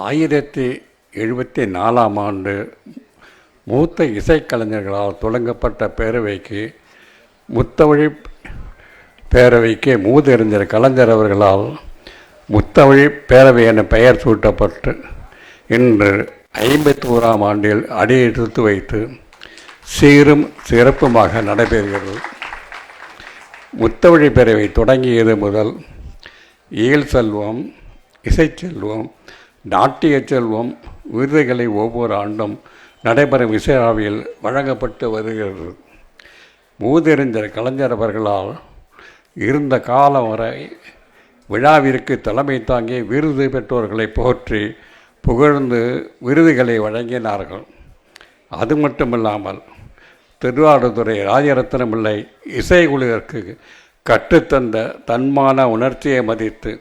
ஆயிரத்தி எழுபத்தி நாலாம் ஆண்டு மூத்த இசைக்கலைஞர்களால் தொடங்கப்பட்ட பேரவைக்கு முத்தவழி பேரவைக்கு மூதறிஞர் கலைஞர் அவர்களால் முத்தவழி பேரவை என பெயர் சூட்டப்பட்டு இன்று ஐம்பத்தி ஓராம் ஆண்டில் அடியெடுத்து வைத்து சீரும் சிறப்புமாக நடைபெறுகிறது. முத்தவழி பேரவை தொடங்கியது முதல் இயல் செல்வம் இசைச்செல்வம் நாட்டிய செல்வம் விருதுகளை ஒவ்வொரு ஆண்டும் நடைபெறும் இசையாவில் வழங்கப்பட்டு வருகிறது. மூதறிஞர் கலைஞர் அவர்களால் இருந்த காலம் வரை விழாவிற்கு தலைமை தாங்கி விருது பெற்றோர்களை போற்றி புகழ்ந்து விருதுகளை வழங்கினார்கள். அது மட்டுமில்லாமல் திருவாரூதுறை ராஜரத்னமில்லை இசைக்குழுவிற்கு கற்றுத்தந்த தன்மான உணர்ச்சியை மதித்து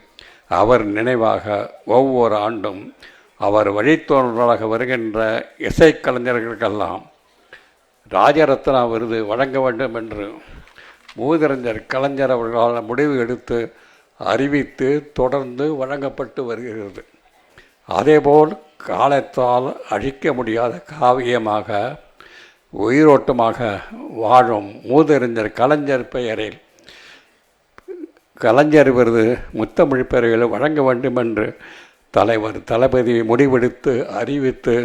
அவர் நினைவாக ஒவ்வொரு ஆண்டும் அவர் வழித்தோன்றலாக வருகின்ற இசைக்கலைஞர்களுக்கெல்லாம் ராஜரத்னா விருது வழங்க வேண்டும் என்று மூதறிஞர் கலைஞர் அவர்களால் முடிவு எடுத்து அறிவித்து தொடர்ந்து வழங்கப்பட்டு வருகிறது. அதேபோல் காலத்தால் அழிக்க முடியாத காவியமாக உயிரோட்டமாக வாழும் மூதறிஞர் கலைஞர் பெயரில் கலைஞர் விருது முத்தமிழ் பேரவையில் வழங்க வேண்டும் என்று தலைவர் தளபதி முடிவெடுத்து அறிவித்து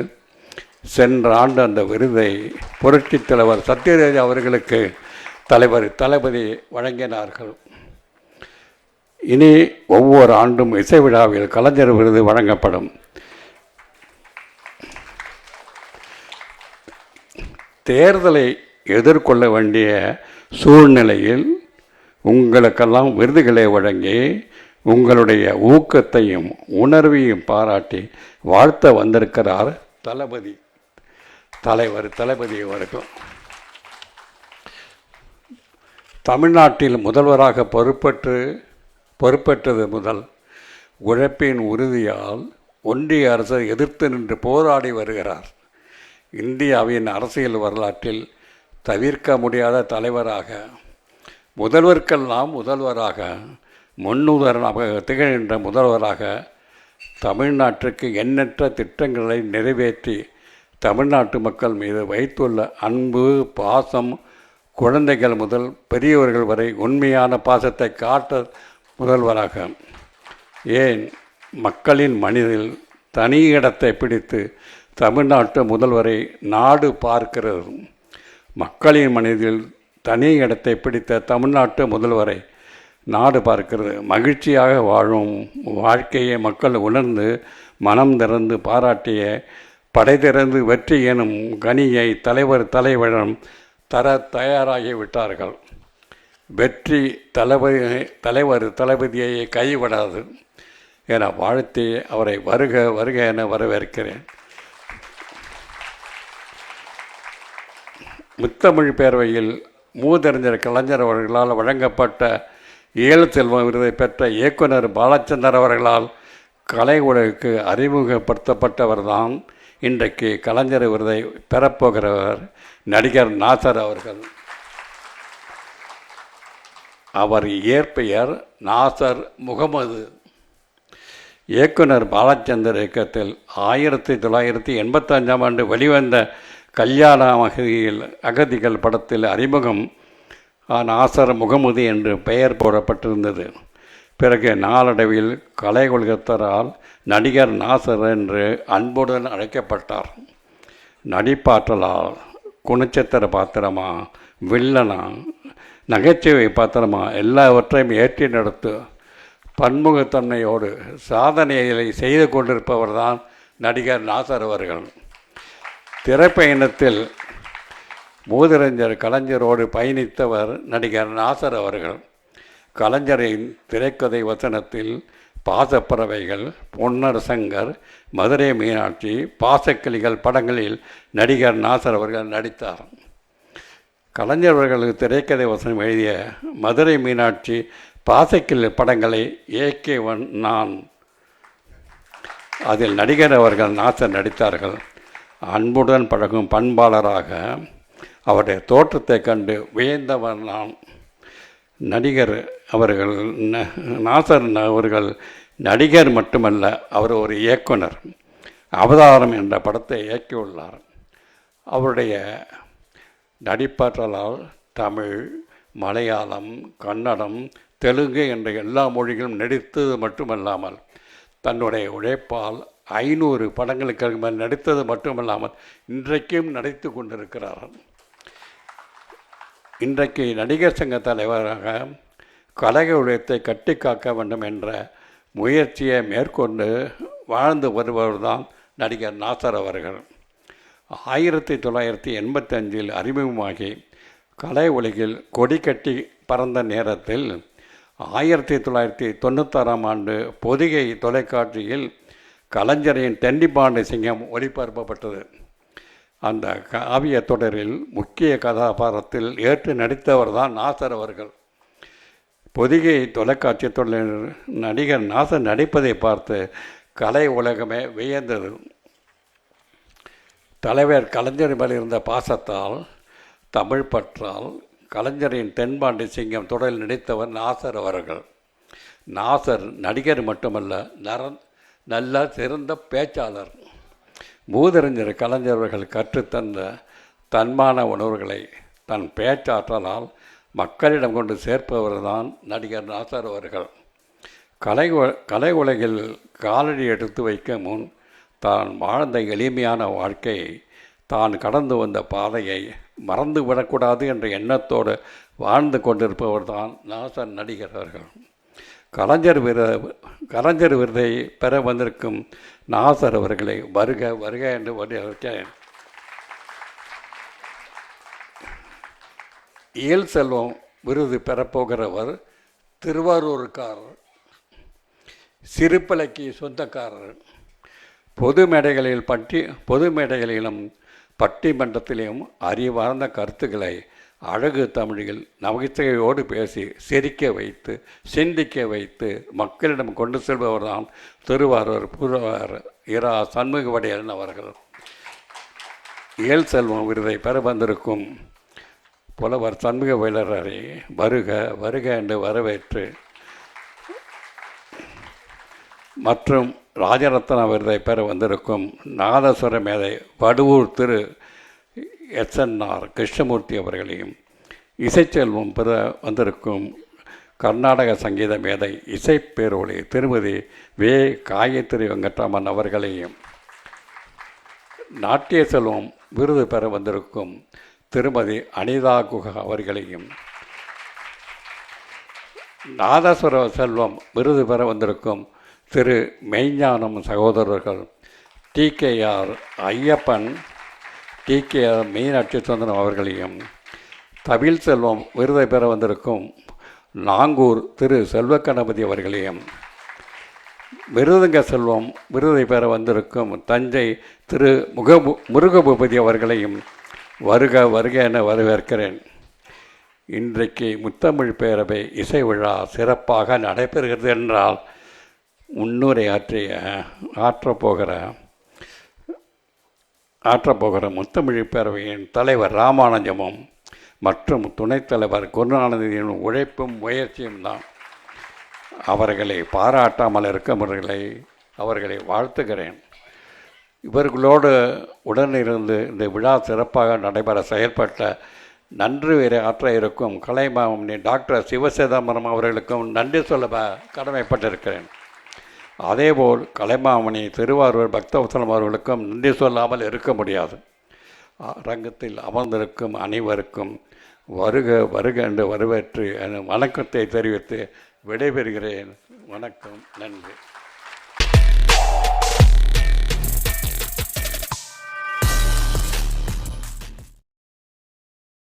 சென்ற ஆண்டு அந்த விருதை புரட்சித் தலைவர் சத்யராஜ் அவர்களுக்கு தலைவர் தளபதி வழங்கினார்கள். இனி ஒவ்வொரு ஆண்டும் இசை விழாவில் கலைஞர் விருது வழங்கப்படும். தேர்தலை எதிர்கொள்ள வேண்டிய சூழ்நிலையில் உங்களுக்கெல்லாம் விருதுகளை வழங்கி உங்களுடைய ஊக்கத்தையும் உணர்வையும் பாராட்டி வாழ்த்த வந்திருக்கிறார் தளபதி. தலைவர் தளபதி அவர்கள். தமிழ்நாட்டில் முதல்வராக பொறுப்பற்று பொறுப்பேற்றது முதல் உழைப்பின் உறுதியால் ஒன்றிய அரசை எதிர்த்து நின்று போராடி வருகிறார். இந்தியாவின் அரசியல் வரலாற்றில் தவிர்க்க முடியாத தலைவராக முதல்வர்க்கெல்லாம் முதல்வராக முன்னுதாரணமாக திகழ்கின்ற முதல்வராக தமிழ்நாட்டிற்கு எண்ணற்ற திட்டங்களை நிறைவேற்றி தமிழ்நாட்டு மக்கள் மீது வைத்துள்ள அன்பு பாசம் குழந்தைகள் முதல் பெரியவர்கள் வரை உண்மையான பாசத்தை காட்ட முதல்வராக. ஏன்? மக்களின் மனிதில் தனி இடத்தை பிடித்து தமிழ்நாட்டு முதல்வரை நாடு பார்க்கிறது. மக்களின் மனதில் தனி இடத்தை பிடித்த தமிழ்நாட்டு முதல்வரை நாடு பார்க்கிறது. மகிழ்ச்சியாக வாழும் வாழ்க்கையை மக்கள் உணர்ந்து மனம் திறந்து பாராட்டிய படை திறந்து வெற்றி எனும் கனியை தலைவர் தலைவரிடம் தர தயாராகி விட்டார்கள் வெற்றி தளபதி தலைவர் தளபதியை கைவிடாது என வாழ்த்தி அவரை வருக வருக என வரவேற்கிறேன். முத்தமிழ் பேரவையில் மூதறிஞர் கலைஞர் அவர்களால் வழங்கப்பட்ட ஏழு செல்வம் விருதை பெற்ற இயக்குனர் பாலச்சந்தர் அவர்களால் கலை உலகுக்கு அறிமுகப்படுத்தப்பட்டவர்தான் இன்றைக்கு கலைஞர் விருதை பெறப்போகிறவர் நடிகர் நாசர் அவர்கள். அவர் இயற்பெயர் நாசர் முகமது. இயக்குனர் பாலச்சந்தர் இயக்கத்தில் ஆயிரத்தி தொள்ளாயிரத்தி எண்பத்தஞ்சாம் ஆண்டு வெளிவந்த கல்யாண அகதிகள் படத்தில் அறிமுகம் நாசர் முகமுதி என்று பெயர் போடப்பட்டிருந்தது. பிறகு நாளடைவில் கலை கொள்கத்தரால் நடிகர் நாசர் என்று அன்புடன் அழைக்கப்பட்டார். நடிப்பாற்றலால் குணச்சித்திர பாத்திரமா வில்லனா நகைச்சுவை பாத்திரமா எல்லாவற்றையும் ஏற்றி நடத்து பன்முகத்தன்மையோடு சாதனைகளை செய்து கொண்டிருப்பவர்தான் நடிகர் நாசர் அவர்கள். திரைப்பயணத்தில் மூதறிஞர் கலைஞரோடு பயணித்தவர் நடிகர் நாசர் அவர்கள். கலைஞரின் திரைக்கதை வசனத்தில் பாசப்பறவைகள் பொன்னர் சங்கர் மதுரை மீனாட்சி பாசக்கிளிகள் படங்களில் நடிகர் நாசர் அவர்கள் நடித்தார். கலைஞர் அவர்களுக்கு திரைக்கதை வசனம் எழுதிய மதுரை மீனாட்சி பாசக்கிளி படங்களை இயக்கியவன் நான். அதில் நடிகர் அவர்கள் நாசர் நடித்தார்கள். அன்புடன் பழகும் பண்பாளராக அவருடைய தோற்றத்தை கண்டு வியந்தவர் நான். நடிகர் அவர்கள் ந- நாசர் அவர்கள் நடிகர் மட்டுமல்ல அவர் ஒரு இயக்குனர் அவதாரம் என்ற படத்தை இயக்கியுள்ளார். அவருடைய நடிப்பாற்றலால் தமிழ் மலையாளம் கன்னடம் தெலுங்கு என்ற எல்லா மொழிகளும் நடித்தது மட்டுமல்லாமல் தன்னுடைய உழைப்பால் ஐநூறு படங்களுக்கு மேல் நடித்தது மட்டுமல்லாமல் இன்றைக்கும் நடித்து கொண்டிருக்கிறார் இன்றைக்கு நடிகர் சங்க தலைவராக கழக உலகத்தை கட்டி காக்க வேண்டும் என்ற முயற்சியை மேற்கொண்டு வாழ்ந்து வருபவர் தான் நடிகர் நாசர் அவர்கள். ஆயிரத்தி தொள்ளாயிரத்தி எண்பத்தஞ்சில் அறிமுகமாகி கலை உலகில் கொடி கட்டி பறந்த நேரத்தில் ஆயிரத்தி தொள்ளாயிரத்தி தொண்ணூத்தாறாம் ஆண்டு பொதிகை தொலைக்காட்சியில் கலைஞரின் தென்னிப்பாண்டி சிங்கம் ஒளிபரப்பப்பட்டது. அந்த காவிய தொடரில் முக்கிய கதாபாத்திரத்தில் ஏற்று நடித்தவர் தான் நாசர் அவர்கள். பொதிகை தொலைக்காட்சி தொடர் நடிகர் நாசர் நடிப்பதை பார்த்து கலை உலகமே வியந்தது. தலைவர் கலைஞர் மேல் இருந்த பாசத்தால் தமிழ் பற்றால் கலைஞரின் தென்பாண்டி சிங்கம் தொடரில் நடித்தவர் நாசர் அவர்கள். நாசர் நடிகர் மட்டுமல்ல நரன் நல்ல சிறந்த பேச்சாளர். மூதறிஞர் கலைஞர்கள் கற்றுத்தந்த தன்மான உணர்வுகளை தன் பேச்சாற்றலால் மக்களிடம் கொண்டு சேர்ப்பவர் தான் நடிகர் நாசர் அவர்கள். கலை உ- கலை உலகில் காலடி எடுத்து வைக்க முன் தான் வாழ்ந்த எளிமையான வாழ்க்கையை தான் கடந்து வந்த பாதையை மறந்து விடக்கூடாது என்ற எண்ணத்தோடு வாழ்ந்து கொண்டிருப்பவர் தான் நாசர் நடிகர் அவர்கள். கலைஞர் வீர கலைஞர் விருதை பெற வந்திருக்கும் நாசர் அவர்களை வருக வருக என்று வரவேற்கிறேன் இயல் செல்வம் விருது பெறப்போகிறவர் திருவாரூர்காரர் சிறுப்பலைக்கு சொந்தக்காரர். பொது மேடைகளில் பட்டி பொது மேடைகளிலும் பட்டிமன்றத்திலும் அறிவார்ந்த கருத்துக்களை அழகு தமிழில் நகைச்சுவையோடு பேசி சிரிக்க வைத்து சிந்திக்க வைத்து மக்களிடம் கொண்டு செல்பவர் தான் திருவாரூர் பூர்வார் இரா சண்முகவடையன் அவர்கள். இயல் செல்வம் விருதை பெற வந்திருக்கும் புலவர் சண்முக வேலரரை வருக வருக என்று வரவேற்று மற்றும் ராஜரத்ன விருதை பெற வந்திருக்கும் நாதஸ்வர மேதை வடுவூர் திரு எஸ்என்ஆர் கிருஷ்ணமூர்த்தி அவர்களையும் இசைச்செல்வம் பெற வந்திருக்கும் கர்நாடக சங்கீத மேதை இசைப்பேரொளி திருமதி வே. காயத்ரி வெங்கட்ராமன் அவர்களையும் நாட்டிய செல்வம் விருது பெற வந்திருக்கும் திருமதி அனிதா குஹா அவர்களையும் நாதஸ்வர செல்வம் விருது பெற வந்திருக்கும் திரு மெய்ஞானம் சகோதரர்கள் டிகேஆர் ஐயப்பன் டிகேஆர் மீனாட்சி சுந்தரம் அவர்களையும் தவில் செல்வம் விருதை பெற வந்திருக்கும் நாங்கூர் திரு செல்வக்கணபதி அவர்களையும் மிருதங்க செல்வம் விருதை பெற வந்திருக்கும் தஞ்சை திரு முக முருகபூபதி அவர்களையும் வருக வருக என வரவேற்கிறேன். இன்றைக்கு முத்தமிழ் பேரவை இசை விழா சிறப்பாக நடைபெறுகிறது என்றால் முன்னுரை ஆற்றிய ஆற்றப்போகிற ஆற்றப்போகிற முத்தமிழ் பேரவையின் தலைவர் ராமானுஜமும் மற்றும் துணைத் தலைவர் குருநானந்தியின் உழைப்பும் முயற்சியும் தான். அவர்களை பாராட்டாமல் இருக்கவர்களை அவர்களை வாழ்த்துகிறேன். இவர்களோடு உடனிருந்து இந்த விழா சிறப்பாக நடைபெற செயல்பட்ட நன்றி வேறு ஆற்ற இருக்கும் கலைமாமணி டாக்டர் சிவசிதம்பரம் அவர்களுக்கும் நன்றி சொல்ல கடமைப்பட்டிருக்கிறேன். அதேபோல் கலைமாமணி திருவாரூர் பக்தவசலம் அவர்களுக்கும் நன்றி சொல்லாமல் இருக்க முடியாது. அரங்கத்தில் அமர்ந்திருக்கும் அனைவருக்கும் வருக வருக என்று வரவேற்று என வணக்கத்தை தெரிவித்து விடைபெறுகிறேன். வணக்கம் நன்றி.